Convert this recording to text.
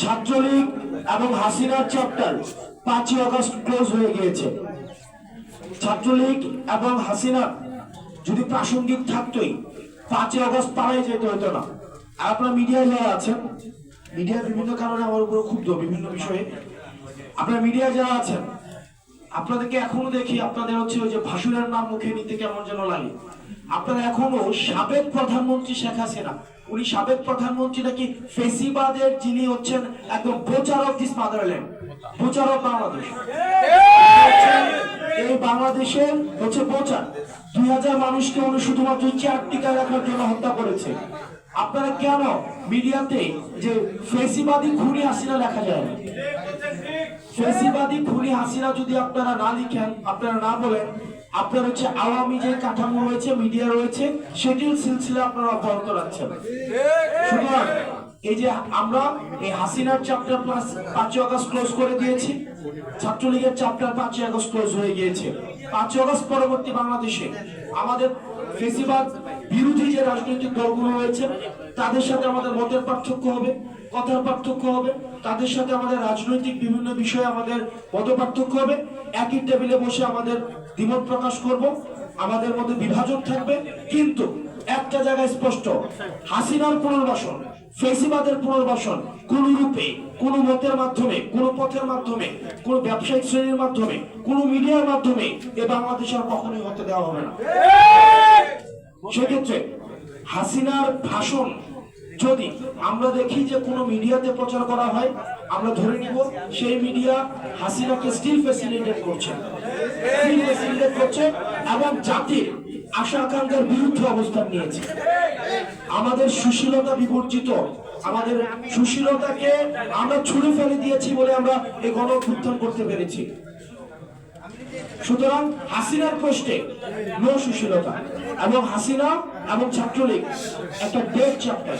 ছাত্রলীগ এবং হাসিনার চ্যাপ্টার পাঁচই অগস্ট ক্লোজ হয়ে গিয়েছে। ছাত্রলীগ এবং হাসিনা যদি প্রাসঙ্গিক থাকতোই পাঁচই অগস্ট পাড়াই যেতে হতো না। আপনারা মিডিয়ায় যারা আছেন, মিডিয়ার বিভিন্ন কারণে আমার উপরে ক্ষুব্ধ, বিভিন্ন বিষয়ে। আপনার মিডিয়ায় যারা আছেন আপনাদেরকে এখনও দেখি আপনাদের হচ্ছে ওই যে ভাসুরের নাম মুখে নিতে কেমন যেন লাগে। আপনারা এখনও সাবেক প্রধানমন্ত্রী শেখ হাসিনা, উনি সাবেক প্রধানমন্ত্রী নাকি ফেসিবাদের যিনি হচ্ছেন একদম butcher of this motherland butcher of Bangladesh. এই বাংলাদেশের হচ্ছে বোচার। দুই হাজার মানুষকে উনি শুধুমাত্র চেয়ার টিকা রাখার জন্য হত্যা করেছে। আপনারা কেন মিডিয়াতে যে ফেসিবাদী খুনি হাসিনা লেখা যায় ফেসিবাদী খুনি হাসিনা যদি আপনারা না লিখেন, আপনারা না বলেন, আপনার হচ্ছে আওয়ামী যে কাঠামো রয়েছে, মিডিয়া রয়েছে, সেটির সিলসিলা আপনারা অব্যাহত রাখছেন। সুতরাং এই যে আমরা এই হাসিনার চ্যাপ্টার প্লাস পাঁচই আগস্ট ক্লোজ করে দিয়েছি, ছাত্রলীগের চ্যাপ্টার পাঁচই আগস্ট ক্লোজ হয়ে গিয়েছে। পাঁচই আগস্ট পরবর্তী বাংলাদেশে আমাদের ফেসিবাদ বিরোধী রাজনৈতিক দলগুলো রয়েছে, তাদের সাথে আমাদের মতের পার্থক্য হবে, কথার পার্থক্য হবে, তাদের সাথে আমাদের রাজনৈতিক বিভিন্ন বিষয়ে আমাদের মত পার্থক্য হবে। একই টেবিলে বসে আমাদের দ্বিমত প্রকাশ করব, আমাদের মধ্যে বিভাজন থাকবে। কিন্তু একটা জায়গায় স্পষ্ট, হাসিনার পুনর্বাসন, ফেসিবাদের পুনর্বাসন কোন রূপে, কোন মতের মাধ্যমে, কোন পথের মাধ্যমে, কোন ব্যবসায়িক শ্রেণির মাধ্যমে, কোন মিডিয়ার মাধ্যমে এ বাংলাদেশে আর কখনোই হতে দেওয়া হবে না। সেক্ষেত্রে হাসিনার ভাষণ যদি আমরা দেখি যে কোনো মিডিয়াতে প্রচার করা হয়, আমরা ধরে নিব সেই মিডিয়া হাসিনাকে স্টিল ফ্যাসিলিটেট করছে। করছে এবং জাতির আশা আকাঙ্ক্ষার বিরুদ্ধে অবস্থান নিয়েছে। আমাদের সুশীলতা বিবর্জিত, আমাদের সুশীলতাকে আমরা ছুড়ে ফেলে দিয়েছি বলে আমরা এই গণ অভ্যুত্থান করতে পেরেছি। সুতরাং হাসিনার কষ্টে নো সুশীলতা এবং হাসিনা এবং ছাত্রলীগ একটা ডেট চ্যাপ্টার